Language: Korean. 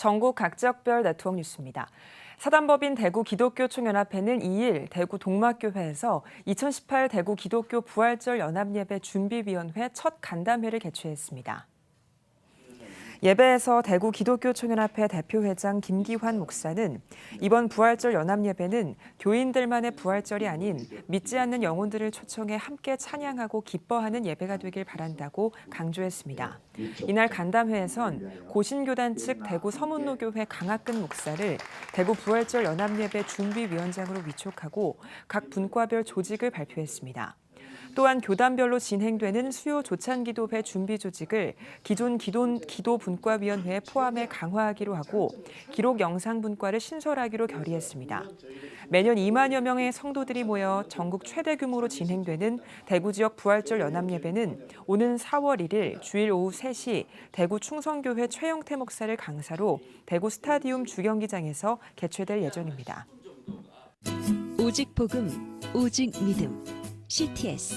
전국 각 지역별 네트워크 뉴스입니다. 사단법인 대구 기독교 총연합회는 2일 대구 동막교회에서 2018 대구 기독교 부활절 연합예배 준비위원회 첫 간담회를 개최했습니다. 예배에서 대구 기독교 총연합회 대표회장 김기환 목사는 이번 부활절 연합예배는 교인들만의 부활절이 아닌 믿지 않는 영혼들을 초청해 함께 찬양하고 기뻐하는 예배가 되길 바란다고 강조했습니다. 이날 간담회에선 고신교단 측 대구 서문로교회 강학근 목사를 대구 부활절 연합예배 준비위원장으로 위촉하고 각 분과별 조직을 발표했습니다. 또한 교단별로 진행되는 수요 조찬 기도회 준비 조직을 기존 기돈 기도 분과위원회에 포함해 강화하기로 하고 기록 영상 분과를 신설하기로 결의했습니다. 매년 2만여 명의 성도들이 모여 전국 최대 규모로 진행되는 대구 지역 부활절 연합 예배는 오는 4월 1일 주일 오후 3시 대구 충성교회 최영태 목사를 강사로 대구 스타디움 주경기장에서 개최될 예정입니다. 오직 복음, 오직 믿음. CTS